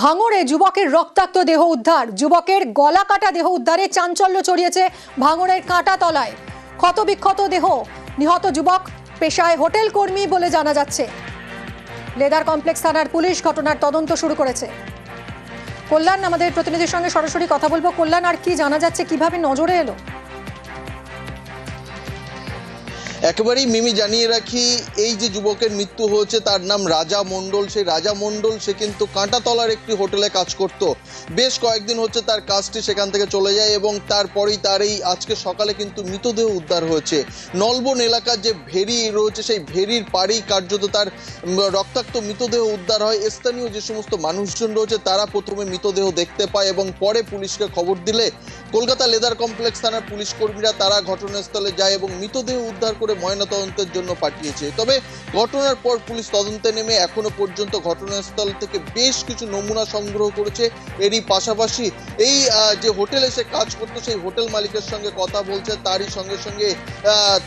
ভাঙড়ে যুবকের রক্তাক্ত দেহ উদ্ধার। যুবকের গলা কাটা দেহ উদ্ধারে চাঞ্চল্য ছড়িয়েছে ভাঙড়ের কাঁটা তলায় ক্ষতবিক্ষত দেহ। নিহত যুবক পেশায় হোটেল কর্মী বলে জানা যাচ্ছে। লেদার কমপ্লেক্স থানার পুলিশ ঘটনার তদন্ত শুরু করেছে। কল্যাণ, আমাদের প্রতিনিধির সঙ্গে সরাসরি কথা বলব। কল্যাণ, আর কি জানা যাচ্ছে? কীভাবে নজরে এলো? একেবারেই মিমি জানিয়ে রাখি, এই যে যুবকের মৃত্যু হয়েছে, তার নাম রাজা মণ্ডল। সেই রাজা মণ্ডল, সে কিন্তু কাঁটাতলার একটি হোটেলে কাজ করত। বেশ কয়েকদিন হচ্ছে তার কাজটি সেখান থেকে চলে যায় এবং তারপরেই তার এই আজকে সকালে কিন্তু মৃতদেহ উদ্ধার হয়েছে। নলবন এলাকার যে ভেরি রয়েছে, সেই ভেরির পাড়েই কার্যত তার রক্তাক্ত মৃতদেহ উদ্ধার হয়। স্থানীয় যে সমস্ত মানুষজন রয়েছে, তারা প্রথমে মৃতদেহ দেখতে পায় এবং পরে পুলিশকে খবর দিলে কলকাতা লেদার কমপ্লেক্স থানার পুলিশ কর্মীরা তারা ঘটনাস্থলে যায় এবং মৃতদেহ উদ্ধার করে ময়নাতদন্তের জন্য পাঠিয়েছে। তবে ঘটনার পর পুলিশ তদন্তে নেমে এখনও পর্যন্ত ঘটনাস্থল থেকে বেশ কিছু নমুনা সংগ্রহ করেছে। এরই পাশাপাশি এই যে হোটেলে সে কাজ করতো, সেই হোটেল মালিকের সঙ্গে কথা বলছে। তারই সঙ্গে সঙ্গে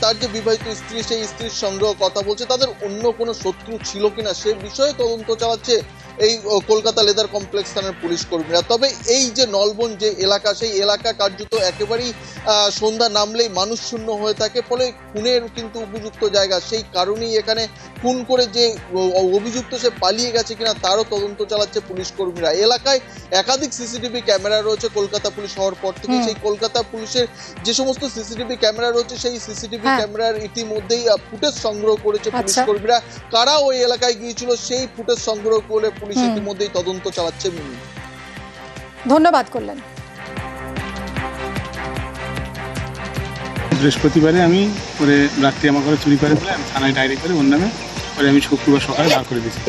তার যে বিবাহিত স্ত্রী, সেই স্ত্রীর সঙ্গেও কথা বলছে। তাদের অন্য কোনো শত্রু ছিল কিনা সে বিষয়ে তদন্ত চালাচ্ছে এই কলকাতা লেদার কমপ্লেক্স থানার পুলিশ কর্মীরা। তবে এই যে নলবন যে এলাকা সেই এলাকা কার্যত একেবারেই সন্ধ্যা নামলেই মানুষ শূন্য হয়ে থাকে ফলে খুনের কিন্তু উপযুক্ত জায়গা। সেই কারণেই এখানে খুন করে যে অভিযুক্ত সে পালিয়ে গেছে কিনা তারও তদন্ত চালাচ্ছে পুলিশ কর্মীরা। এলাকায় একাধিক সিসিটিভি ক্যামেরা রয়েছে কলকাতা পুলিশ হওয়ার পর থেকে। সেই কলকাতা পুলিশের যে সমস্ত সিসিটিভি ক্যামেরা রয়েছে সেই সিসিটিভি হ্যাঁ। ক্যামেরার ইতিমধ্যেই ফুটেজ সংগ্রহ করেছে পুলিশ আচ্ছা। কর্মীরা। কারা ওই এলাকায় গিয়েছিল সেই ফুটেজ সংগ্রহ করে পুলিশ ইতিমধ্যেই তদন্ত চালাচ্ছে ধন্যবাদ কল্যাণ বৃহস্পতিবারে আমি করে রাত্রি আমার ঘরে চুরি করে বলে আমি থানায় ডায়েরি করে ওর নামে পরে আমি শুক্রবার সকালে বার করে দিয়েছি।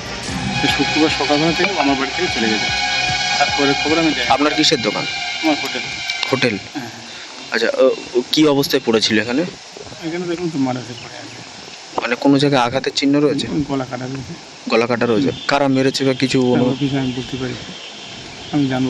শুক্রবার সকালবেলা থেকে আমার বাড়ি থেকে চলে গেছে। তারপরে খবর আমি আপনার কিসের দোকান? আমার হোটেল। হোটেল? হ্যাঁ। আচ্ছা ও, ও কি অবস্থায় পড়েছিল এখানে? এখানে দেখুন তো মারা পড়ে আছে মানে কোনো জায়গায় আঘাতের চিহ্ন রয়েছে? গলা কাটা রয়েছে। গলা কাটা রয়েছে কারা মেরেছে বা কিছু আমি বলতে পারি আমি জানব।